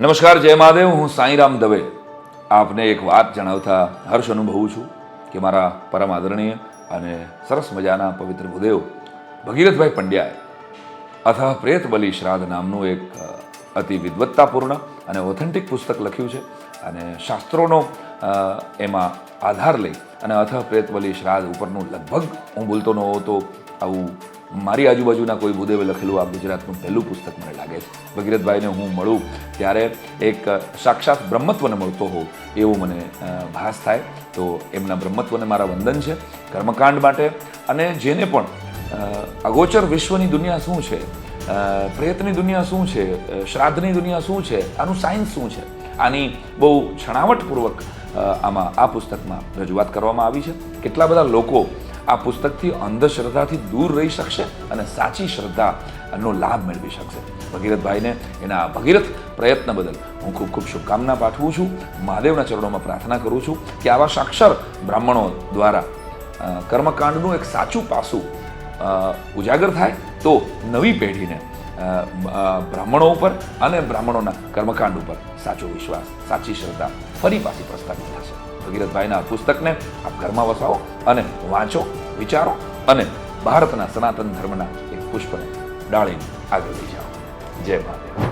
નમસ્કાર, જય મહાદેવ, હું સાંઈરામ દવે. આપને એક વાત જણાવતા હર્ષ અનુભવું છું કે મારા પરમ આદરણીય અને સરસ મજાના પવિત્ર ભૂદેવ ભગીરથભાઈ પંડ્યાએ અથઃ પ્રેત બલિ શ્રાદ્ધ નામનું એક અતિ વિદવત્તાપૂર્ણ અને ઓથેન્ટિક પુસ્તક લખ્યું છે અને શાસ્ત્રોનો એમાં આધાર લઈ અને અથઃ પ્રેત બલિ શ્રાદ્ધ ઉપરનું લગભગ હું ભૂલતો ન હોતો આવું મારી આજુબાજુના કોઈ ભૂદેવે લખેલું આ ગુજરાતનું પહેલું પુસ્તક મને લાગે છે. ભગીરથભાઈને હું મળું ત્યારે એક સાક્ષાત બ્રહ્મત્વને મળતો હોઉં એવું મને ભાસ થાય. તો એમના બ્રહ્મત્વને મારા વંદન છે કર્મકાંડ માટે. અને જેને પણ અગોચર વિશ્વની દુનિયા શું છે પ્રયત્નની દુનિયા શું છે શ્રાદ્ધની દુનિયા શું છે, આનું સાયન્સ શું છે, આની બહુ છણાવટપૂર્વક આમાં આ પુસ્તકમાં રજૂઆત કરવામાં આવી છે. કેટલા બધા લોકો આ પુસ્તકથી અંધશ્રદ્ધાથી દૂર રહી શકશે અને સાચી શ્રદ્ધાનો લાભ મેળવી શકશે. ભગીરથભાઈને એના ભગીરથ પ્રયત્ન બદલ હું ખૂબ ખૂબ શુભકામના પાઠવું છું. મહાદેવના ચરણોમાં પ્રાર્થના કરું છું કે આવા સાક્ષર બ્રાહ્મણો દ્વારા કર્મકાંડનું એક સાચું પાસું ઉજાગર થાય તો નવી પેઢીને બ્રાહ્મણો ઉપર અને બ્રાહ્મણોના કર્મકાંડ ઉપર સાચો વિશ્વાસ, સાચી શ્રદ્ધા ફરી પાછી પ્રસ્થાપિત થશે. ભગીરથભાઈના પુસ્તકને આપ ઘરમાં વસાવો અને વાંચો, વિચારો અને ભારતના સનાતન ધર્મના એક પુષ્પને ડાળીને આગળ લઈ જાઓ. જય મહાદેવ.